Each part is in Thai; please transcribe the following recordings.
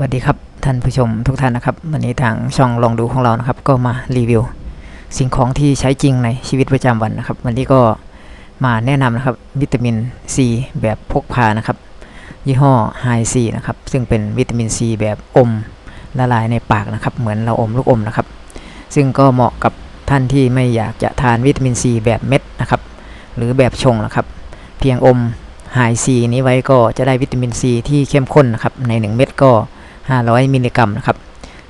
สวัสดีครับท่านผู้ชมทุกท่านนะครับวันนี้ทางช่องลองดูของเรานะครับ ก็มารีวิว สิ่งของที่ใช้จริงในชีวิตประจำวันนะครับ วันนี้ก็มาแนะนำนะครับวิตามินซีแบบพกพานะครับ ยี่ห้อไฮซีนะครับซึ่งเป็นวิตามินซีแบบอมละลายในปากนะครับ เหมือนเราอมลูกอมนะครับ ซึ่งก็เหมาะกับท่านที่ไม่อยากจะทานวิตามินซีแบบเม็ดนะครับ หรือแบบชงนะครับ เพียงอมไฮซีนี้ไว้ก็จะได้วิตามินซีที่เข้มข้นนะครับใน 1 เม็ดก็ 500 มิลลิกรัมนะครับ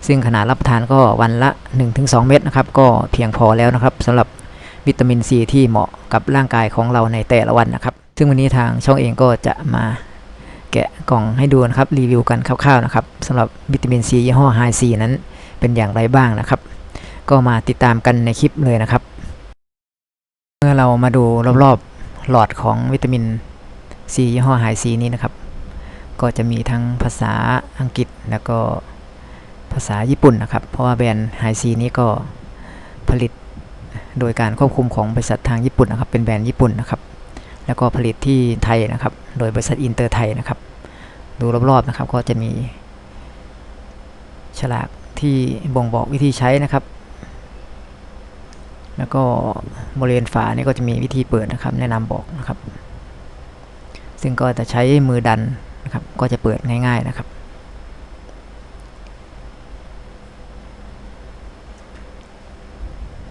ซึ่งขนาดรับประทานก็วันละ 1-2 เม็ดนะครับ ก็เพียงพอแล้วนะครับสำหรับวิตามินซีที่เหมาะกับร่างกายของเราในแต่ละวันนะครับ ซึ่งวันนี้ทางช่องเองก็จะมาแกะกล่องให้ดูนะครับรีวิวกันคร่าวๆนะครับสำหรับวิตามินซียี่ห้อไฮซีนั้นเป็นอย่างไรบ้างนะครับ ก็มาติดตามกันในคลิปเลยนะครับ เมื่อเรามาดูรอบๆหลอดของวิตามินซียี่ห้อไฮซีนี้นะครับ ก็จะมีทั้งภาษาอังกฤษแล้วก็ภาษาญี่ปุ่นนะครับ เพราะว่าแบรนด์ไฮซีนี้ก็ผลิตโดยการควบคุมของบริษัททางญี่ปุ่นนะครับ เป็นแบรนด์ญี่ปุ่นนะครับ แล้วก็ผลิตที่ไทยนะครับ โดยบริษัทอินเตอร์ไทยนะครับ ดูรอบๆนะครับ ก็จะมี ฉลากที่บ่งบอกวิธีใช้นะครับ แล้วก็บริเวณฝานี่ก็จะมีวิธีเปิดนะครับ แนะนำบอกนะครับ ซึ่งก็จะใช้มือดัน นะครับ ก็จะเปิดง่ายๆนะครับ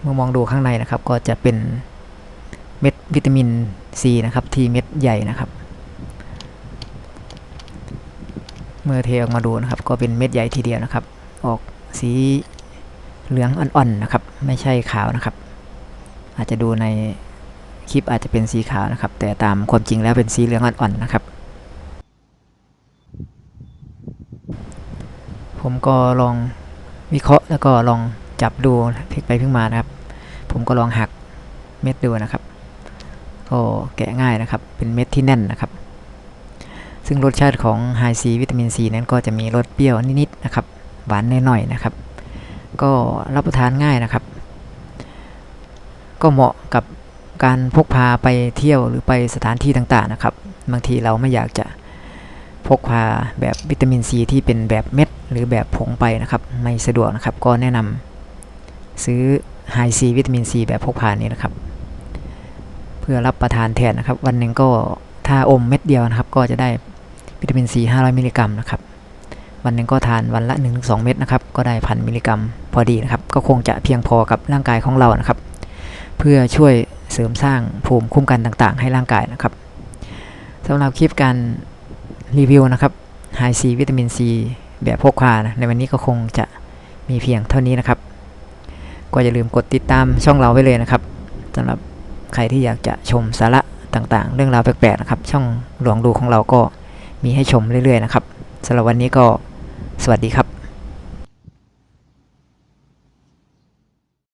เมื่อมองดูข้างในนะครับ ก็จะเป็นเม็ดวิตามินซีนะครับ ที่เม็ดใหญ่นะครับ เมื่อเทออกมาดูนะครับ ก็เป็นเม็ดใหญ่ทีเดียวนะครับ ออกสีเหลืองอ่อนๆนะครับ ไม่ใช่ขาวนะครับ อาจจะดูในคลิปอาจจะเป็นสีขาวนะครับ แต่ตามความจริงแล้วเป็นสีเหลืองอ่อนๆนะครับ ผมก็ลองวิเคราะห์แล้วก็ลองจับดูพลิกไปพลิกมานะครับ ผมก็ลองหักเม็ดดูนะครับ ก็แกะง่ายนะครับ เป็นเม็ดที่แน่นนะครับ ซึ่งรสชาติของไฮซีวิตามินซีนั้นก็จะมีรสเปรี้ยวนิดๆนะครับ หวานหน่อยๆนะครับ ก็รับประทานง่ายนะครับ ก็เหมาะกับการพกพาไปเที่ยวหรือไปสถานที่ต่างๆนะครับ บางทีเราไม่อยากจะ พกพาแบบวิตามินซีที่เป็นแบบเม็ด หรือแบบผงไปนะครับ ไม่สะดวกนะครับ ก็แนะนำซื้อไฮซีวิตามินซีแบบพกพานี้นะครับ เพื่อรับประทานแทนนะครับ วันหนึ่งก็ถ้าอมเม็ดเดียวนะครับ ก็จะได้วิตามินซี500มิลลิกรัมนะครับวันหนึ่งก็ทานวันละ 1-2 เม็ดนะครับ ก็ได้พันมิลลิกรัมพอดีนะครับ ก็คงจะเพียงพอกับร่างกายของเรานะครับ เพื่อช่วยเสริมสร้างภูมิคุ้มกันต่างๆ ให้ร่างกายนะครับสำหรับคลิปการ รีวิวนะครับไฮซีวิตามินซีแบบพกพานะในวันนี้ก็คงจะมีเพียงเท่านี้นะครับ ก็อย่าลืมกดติดตามช่องเราไว้เลยนะครับสำหรับใครที่อยากจะชมสาระต่างๆ เรื่องราวแปลกๆนะครับ ช่องหลวงดูของเราก็มีให้ชมเรื่อยๆนะครับสำหรับวันนี้ก็สวัสดีครับ